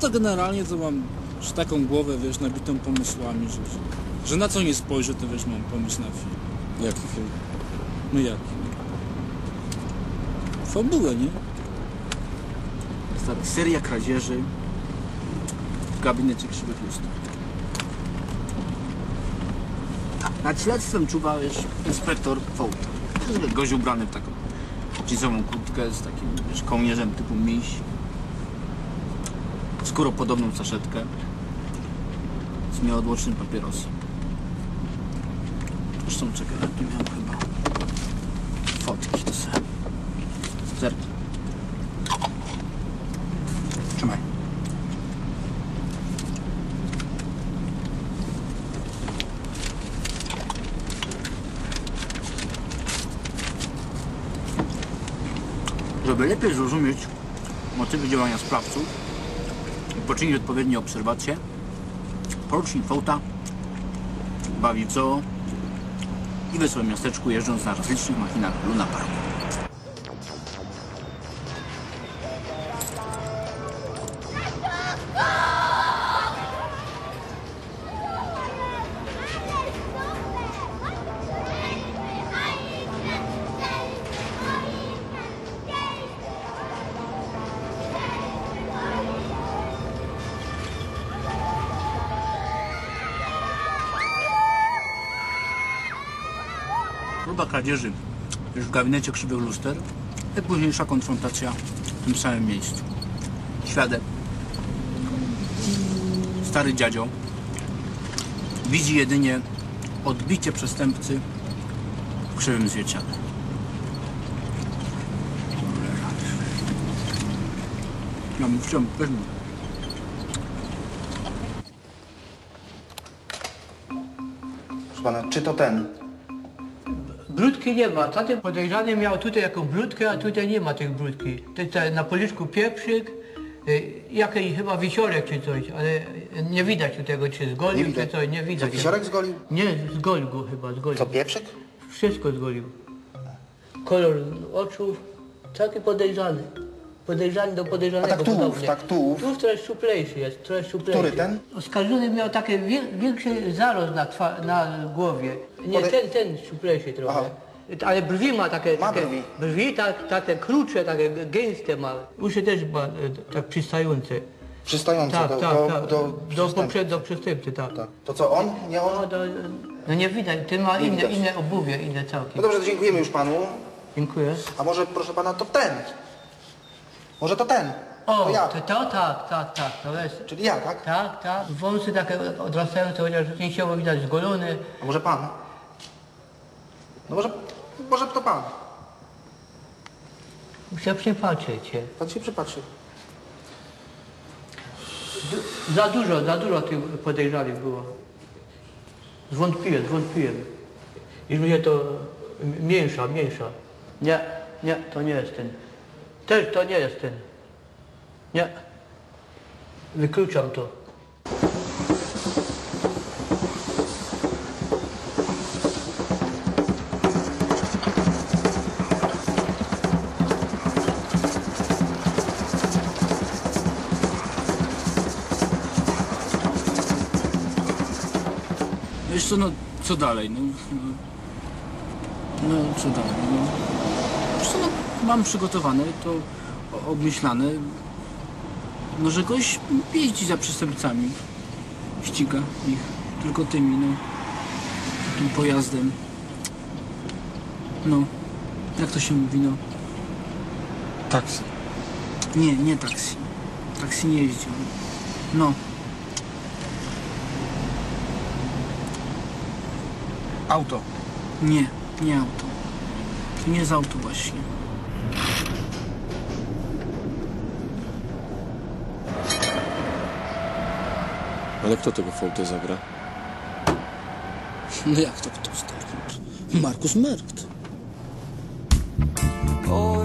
to generalnie to mam że taką głowę, wiesz, nabitą pomysłami, że, że na co nie spojrzę, to wiesz, mam pomysł na film. Jaki film? No jaki? Fabułę, nie? Tak, seria kradzieży w gabinecie krzywych lustr. Nad śledztwem czuwa wiesz, inspektor Fołta. Gość ubrany w taką jeansową kurtkę z takim wiesz, kołnierzem typu miś. Skóropodobną saszetkę z nieodłącznym papierosem. Zresztą czekaj, ja tu miałem chyba fotki to sobie. Zerknij. Trzymaj. Żeby lepiej zrozumieć motywy działania sprawców i poczynić odpowiednie obserwacje, porucznik Fołta bawi w zoo i we miasteczku jeżdżąc na rozlicznych machinach Luna Parku. Próba kradzieży już w gabinecie krzywych luster i późniejsza konfrontacja w tym samym miejscu. Świadek, stary dziadzio, widzi jedynie odbicie przestępcy w krzywym zwierciadle. Ja mu wciąż, weź mu. Proszę pana, czy to ten? Brudki nie ma. Tamten podejrzany miał tutaj jakąś brudkę, a tutaj nie ma tych brudki. Tutaj na policzku pieprzyk, y, jakiś chyba wisiorek czy coś, ale nie widać tu tego, czy zgolił, czy coś, nie widać. Co, wisiorek zgolił? Nie, zgolił go chyba, zgolił. Co, pieprzyk? Wszystko zgolił. Kolor oczu, taki podejrzany. Podejrzany do podejrzanego. A tak tułów, tak tułów. Tułów trochę szczuplejszy jest, trochę szczuplejszy. Który ten? Oskarżony miał taki większy zarost na, na głowie. Nie, Podej- ten, ten szczuplejszy trochę. Aha. Ale brwi ma takie, Ma takie brwi. brwi tak, takie krucze, takie gęste ma. Uszy też ma e, tak przystające. Przystający Tak, do, tak, do, tak. do, Do, poprze, do przestępcy, tak. Tak. To co, on? Nie No, on? do, no nie widać, ten ma inne, widać. inne obuwie, inne No całkiem. dobrze, to dziękujemy już panu. Dziękuję. A może, proszę pana, to ten? Może to ten? O, to ja. to, to tak, tak, tak, to jest. Czyli ja, tak? Tak, tak. Wąsy takie odrastające, chociaż częściowo widać zgolone. A może pan? No może, może to pan. Muszę przypatrzeć się. Pan się przypatrzy. Du- Za dużo, za dużo tych podejrzanych było. Zwątpiłem, zwątpiłem. Już mnie to m- mniejsza, mniejsza. Nie, nie, to nie jest ten. Też to nie jest ten. Nie. Wykluczam to. Wiesz co, no co dalej? No, no, no co dalej? No, wiesz co, no, mam przygotowane to obmyślane, no że goś jeździ za przestępcami, ściga ich tylko tymi, no, tym pojazdem. No, jak to się mówi, no, Taksi. nie, nie taksi. Taksi nie jeździ. No, Auto. nie, nie auto. To nie jest auto właśnie. Ale kto tego Fołtę zagra? No jak to kto stary? Markus Merkt. Oh,